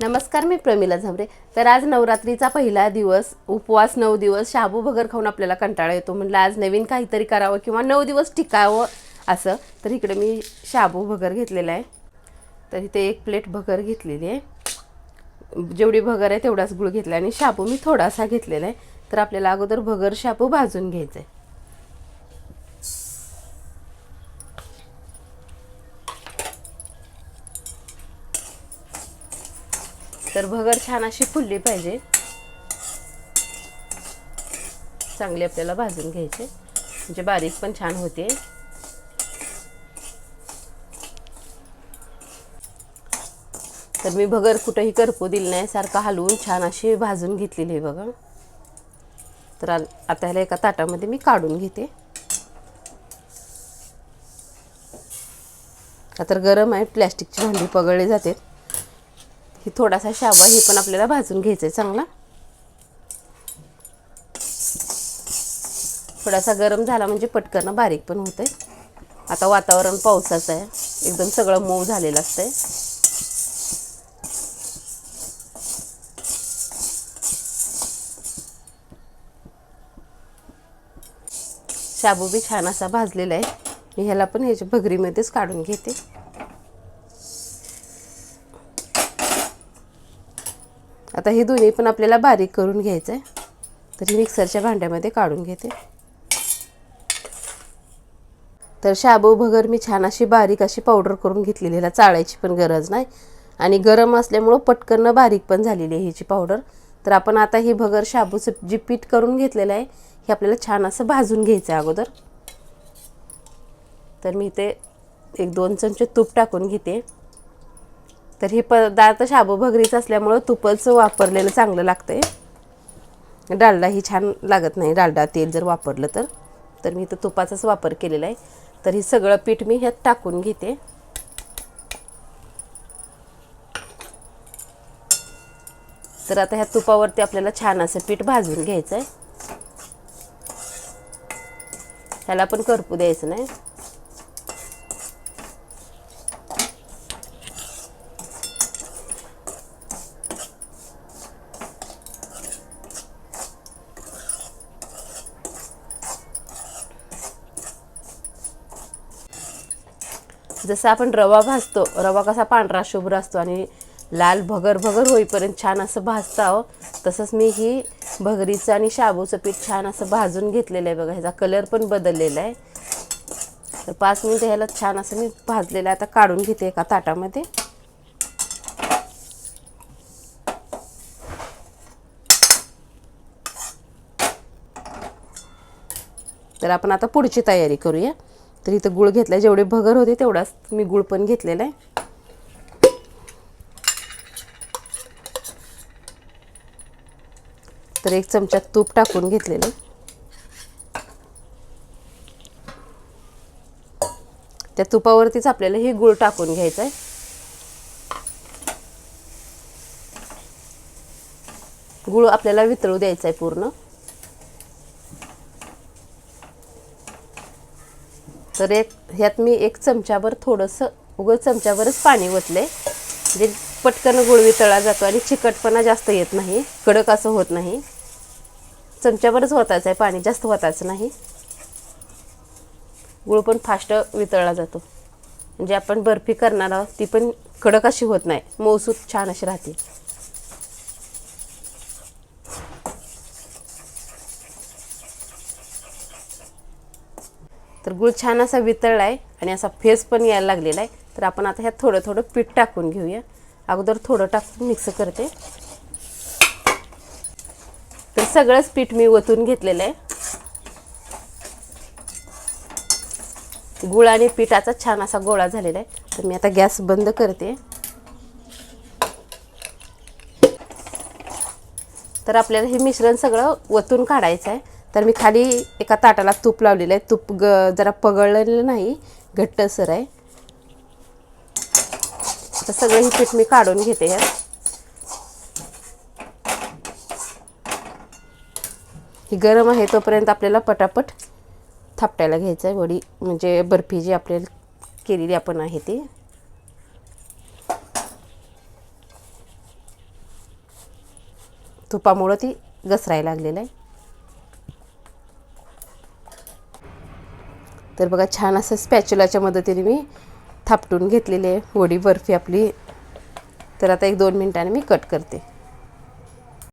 नमस्कार मी प्रमिला झांबरे. तर आज नवरात्रीचा पहिला दिवस उपवास नऊ दिवस शाबू भगर खाऊन आपल्याला कंटाळा येतो. म्हटलं आज नवीन काहीतरी करावं किंवा नऊ दिवस टिकावं असं. तर इकडे मी शाबू भगर घेतलेला आहे. तर इथे एक प्लेट भगर घेतलेली आहे. जेवढी भगर आहे तेवढाच गुळ घेतला आणि शाबू मी थोडासा घेतलेला आहे. तर आपल्याला अगोदर भगर शाबू भाजून घ्यायचं आहे तर भगर छान अशी फुलली पाहिजे. चांगली आपल्याला भाजून घ्यायचे. म्हणजे बारीक पण छान होते. तर मी भगर कुठंही करपू दिली नाही सारखं हलवून छान अशी भाजून घेतलेली आहे बघा. तर आ- आता ह्याला एका ताटामध्ये मी काढून घेते. आता तर गरम आहे प्लॅस्टिकची भांडी पगळली जाते. ही थोडासा शाबा ही पण आपल्याला भाजून घ्यायचा आहे चांगला? थोडासा गरम झाला म्हणजे पटकन बारीक पण होते आता वातावरण पावसाचं आहे. एकदम सगळं मऊ झालेलं असतंय. शाबू बी छान असा भाजलेला आहे. मी ह्याला पण ह्याच्या भगरीमध्येच काढून घेते. आता हे दोन्ही पण आपल्याला बारीक करून घ्यायचं आहे तर मिक्सरच्या भांड्यामध्ये काढून घेते. तर शाबू भगर मी छान अशी बारीक अशी पावडर करून घेतलेली ह्याला चाळायची पण गरज नाही. आणि गरम असल्यामुळं पटकन बारीक पण झालेली आहे ह्याची पावडर तर आपण आता ही भगर शाबूचं जी पीठ करून घेतलेलं आहे हे आपल्याला छान असं भाजून घ्यायचं आहे अगोदर. तर मी इथे एक दोन चमचे तूप टाकून घेते. तर हे पदार्थ शाबू भगरीच असल्यामुळं तुपच वापरलेलं चांगलं लागतंय. डालडाही छान लागत नाही डालडा तेल जर वापरलं तर. तर मी इथं तुपाचाच वापर केलेला आहे. तर हे सगळं पीठ मी ह्यात टाकून घेते. तर आता ह्या तुपावरती आपल्याला छान असं पीठ भाजून घ्यायचं आहे ह्याला पण करपू द्यायचं नाही. जसं आपण रवा भाजतो रवा कसा पांढरा शुभ्र असतो आणि लाल भगर भगर होईपर्यंत छान असं भाजतं आहो तसंच मी ही भगरीचं आणि शाबूचं पीठ छान असं भाजून घेतलेलं आहे बघा. ह्याचा कलर पण बदललेला आहे. तर पाच मिनटं ह्याला छान असं मी भाजलेलं आहे. आता काढून घेते एका ताटामध्ये. तर आपण आता पुढची तयारी करूया. तर इथं गुळ घेतला जेवढे भगर होते तेवढाच मी गुळ पण घेतलेला आहे तर एक चमचा तूप टाकून घेतलेलं. त्या तुपावरतीच आपल्याला हे गुळ टाकून घ्यायचं आहे गुळ आपल्याला वितळू द्यायचा आहे पूर्ण. तर एक ह्यात मी एक चमच्यावर थोडंसं उगं चमच्यावरच पाणी ओतले जे म्हणजे पटकन गुळ वितळला जातो आणि चिकटपणा जास्त येत नाही कडक असं होत नाही. चमच्यावरच होताचं आहे पाणी जास्त होतायचं नाही. गुळ पण फास्ट वितळला जातो. म्हणजे आपण बर्फी करणार आहोत ती पण कडक अशी होत नाही मौसूद छान अशी राहते. तर गुळ छान असा वितळला आहे आणि असा फेस पण यायला लागलेला आहे. तर आपण आता ह्यात थोडं थोडं पीठ टाकून घेऊया. अगोदर थोडं टाकून मिक्स करते. तर सगळंच पीठ मी ओतून घेतलेलं आहे. गुळ आणि पिठाचा छान असा गोळा झालेला आहे. तर मी आता गॅस बंद करते. तर आपल्याला हे मिश्रण सगळं ओतून काढायचं आहे. तर मी खाली एका ताटाला तूप लावलेलं आहे. तूप ग जरा पगळलेलं नाही घट्टसर आहे. तर सगळं ही पीठ मी काढून घेते ह्यात ही गरम आहे तोपर्यंत आपल्याला पटापट थापटायला घ्यायचं आहे. वडी म्हणजे बर्फी जी आपल्याला केलेली आपण आहे ती. तुपामुळं ती घसरायला लागलेलं आहे. तर बघा छान असं स्पॅच्युलाच्या मदतीने मी थापटून घेतलेली आहे. वडी बर्फी आपली. तर आता एक दोन मिनटाने मी कट करते.